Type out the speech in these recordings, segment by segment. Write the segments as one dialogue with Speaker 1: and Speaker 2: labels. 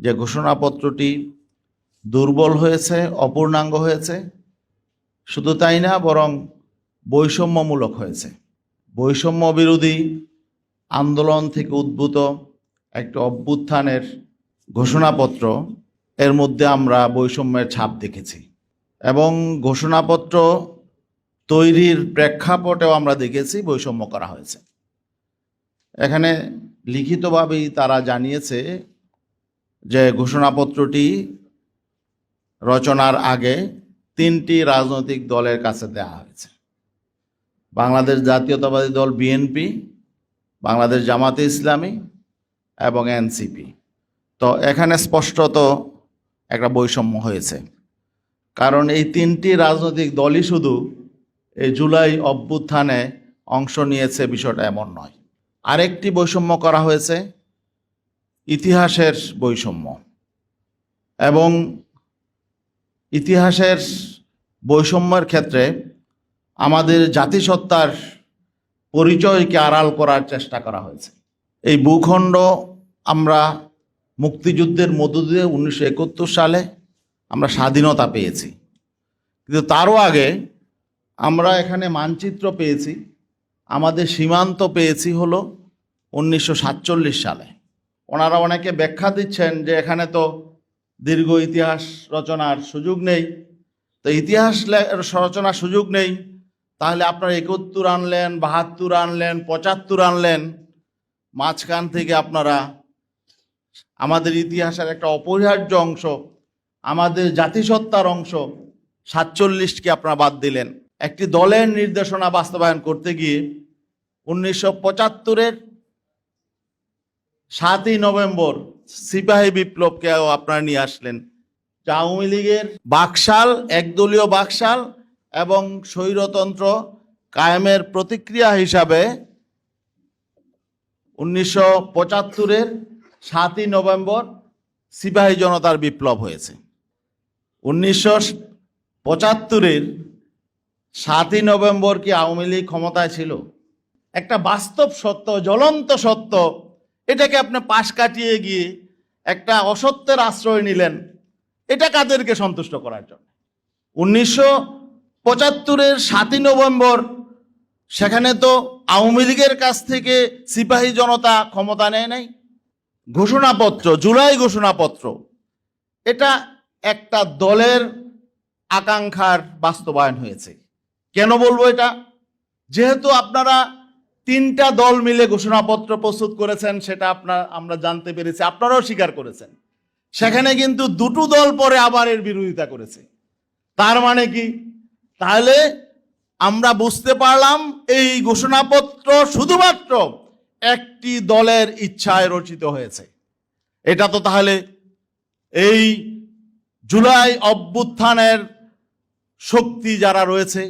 Speaker 1: যে ঘোষণাপত্রটি দুর্বল হয়েছে, অপূর্ণাঙ্গ হয়েছে, শুধু তাই না, বরং বৈষম্যমূলক হয়েছে। বৈষম্য বিরোধী আন্দোলন থেকে উদ্ভূত একটা অভ্যুত্থানের ঘোষণাপত্র, এর মধ্যে আমরা বৈষম্যের ছাপ দেখেছি। এবং ঘোষণাপত্র তৈরির প্রেক্ষাপটেও আমরা দেখেছি বৈষম্য করা হয়েছে। এখানে লিখিতভাবেই তারা জানিয়েছে যে ঘোষণাপত্রটি রচনার আগে তিনটি রাজনৈতিক দলের কাছে দেওয়া হয়েছে। বাংলাদেশ জাতীয়তাবাদী দল বিএনপি বাংলাদেশ জামাতে ইসলামী এবং এনসিপি তো এখানে স্পষ্টত একটা বৈষম্য হয়েছে। কারণ এই তিনটি রাজনৈতিক দলই শুধু এই জুলাই অভ্যুত্থানে অংশ নিয়েছে, বিষয়টা এমন নয়। আরেকটি বৈষম্য করা হয়েছে ইতিহাসের বৈষম্য এবং ইতিহাসের বৈষম্যের ক্ষেত্রে আমাদের জাতিসত্তার পরিচয়কে আড়াল করার চেষ্টা করা হয়েছে। এই ভূখণ্ড আমরা মুক্তিযুদ্ধের মধ্য দিয়ে উনিশশো একাত্তর সালে আমরা স্বাধীনতা পেয়েছি। কিন্তু তারও আগে আমরা এখানে মানচিত্র পেয়েছি। আমাদের সীমান্ত পেয়েছি হলো উনিশশো সাতচল্লিশ সালে। ওনারা অনেকে ব্যাখ্যা দিচ্ছেন যে এখানে তো দীর্ঘ ইতিহাস রচনার সুযোগ নেই। তো ইতিহাস রচনার সুযোগ নেই। তাহলে আপনারা একাত্তর আনলেন, বাহাত্তর আনলেন, পঁচাত্তর আনলেন। মাঝখান থেকে আপনারা আমাদের ইতিহাসের একটা অপরিহার্য অংশ, আমাদের জাতিসত্তার অংশ সাতচল্লিশকে আপনারা বাদ দিলেন। একটি দলের নির্দেশনা বাস্তবায়ন করতে গিয়ে উনিশশো পঁচাত্তরের সাতই নভেম্বর সিপাহী বিপ্লবকেও আপনারা নিয়ে আসলেন। আওয়ামী লীগের বাকশাল, একদলীয় বাকশাল এবং স্বৈরতন্ত্র কায়েমের প্রতিক্রিয়া হিসাবে উনিশশো পঁচাত্তরের সাতই নভেম্বর সিপাহী জনতার বিপ্লব হয়েছে। উনিশশো পঁচাত্তরের সাতই নভেম্বর কি আওয়ামী লীগ ক্ষমতায় ছিল? একটা বাস্তব সত্য, জ্বলন্ত সত্য এটাকে আপনি পাশ কাটিয়ে গিয়ে একটা অসত্যের আশ্রয় নিলেন, এটা কাদেরকে সন্তুষ্ট করার জন্য? উনিশশো পঁচাত্তরের সাতই নভেম্বর, সেখানে তো আওয়ামী লীগের কাছ থেকে সিপাহী জনতা ক্ষমতা নেয় নাই। ঘোষণাপত্র, জুলাই ঘোষণাপত্র, এটা একটা দলের আকাঙ্ক্ষার বাস্তবায়ন হয়েছে। কেন বলব এটা? যেহেতু আপনারা তিনটা দল মিলে ঘোষণাপত্র প্রস্তুত করেছেন, সেটা আপনার আমরা জানতে পেরেছি। আপনারাও স্বীকার করেছেন। সেখানে কিন্তু দুটো দল পরে আবার এর বিরোধিতা করেছে। তার মানে কি? তাহলে আমরা বুঝতে পারলাম, এই ঘোষণাপত্র শুধুমাত্র একটি দলের ইচ্ছায় রচিত হয়েছে। এটা তো তাহলে এই জুলাই অভ্যুত্থানের শক্তি যারা রয়েছে,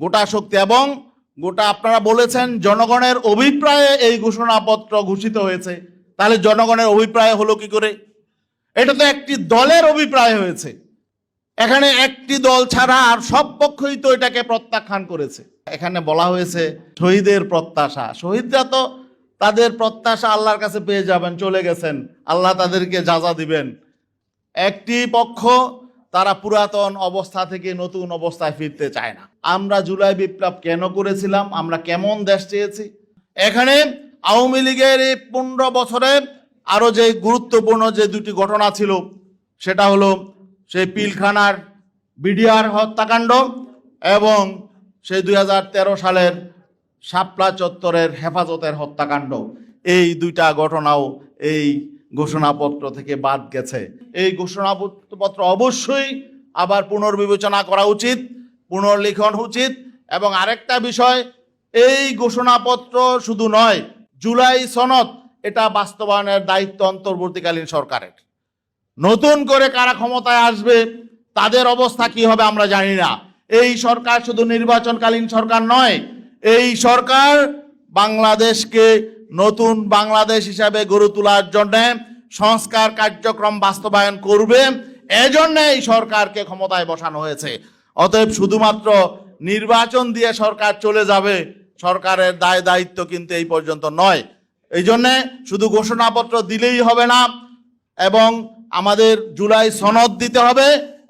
Speaker 1: গোটা শক্তি এবং গোটা আপনারা বলেছেন জনগণের অভিপ্রায়ে এই ঘোষণাপত্র ঘোষিত হয়েছে। তাহলে জনগণের অভিপ্রায় হলো কি করে? এটা তো একটি দলের অভিপ্রায় হয়েছে। এখানে একটি দল ছাড়া আর সব পক্ষই তো এটাকে প্রত্যাখ্যান করেছে। এখানে বলা হয়েছে শহীদের প্রত্যাশা। শহীদরা তো তাদের প্রত্যাশা আল্লাহর কাছে পেয়ে যাবেন, চলে গেছেন। আল্লাহ তাদেরকে যাজা দিবেন। একটি পক্ষ তারা পুরাতন অবস্থা থেকে নতুন অবস্থায় ফিরতে চায় না। আমরা জুলাই বিপ্লব কেন করেছিলাম? আমরা কেমন দেশ চেয়েছি? এখানে আওয়ামী লীগের এই পনেরো বছরে আরও যে গুরুত্বপূর্ণ যে দুটি ঘটনা ছিল, সেটা হলো সেই পিলখানার বিডিআর হত্যাকাণ্ড এবং সেই দুই হাজার তেরো সালের শাপলা চত্বরের হেফাজতের হত্যাকাণ্ড। এই দুইটা ঘটনাও এই ঘোষণাপত্র থেকে বাদ গেছে। এই ঘোষণাপত্র অবশ্যই আবার পুনর্বিবেচনা করা উচিত, পুনর্লিখন উচিত এবং আরেকটা বিষয়, এই ঘোষণাপত্র শুধু নয়, জুলাই সনদ এটা বাস্তবায়নের দায়িত্ব অন্তর্বর্তীকালীন সরকারের। নতুন করে কারা ক্ষমতায় আসবে, তাদের অবস্থা কি হবে আমরা জানি না। এই সরকার শুধু নির্বাচনকালীন সরকার নয়, এই সরকার বাংলাদেশকে নতুন বাংলাদেশ হিসাবে গড়ে তোলার জন্য সংস্কার কার্যক্রম বাস্তবায়ন করবে। এজন্য এই সরকারকে ক্ষমতায় বসানো হয়েছে। অতএব শুধুমাত্র নির্বাচন দিয়ে সরকার চলে যাবে, সরকারের দায় দায়িত্ব কিন্তু এই পর্যন্ত নয়। এই জন্যে শুধু ঘোষণাপত্র দিলেই হবে না, এবং আমাদের জুলাই সনদ দিতে হবে।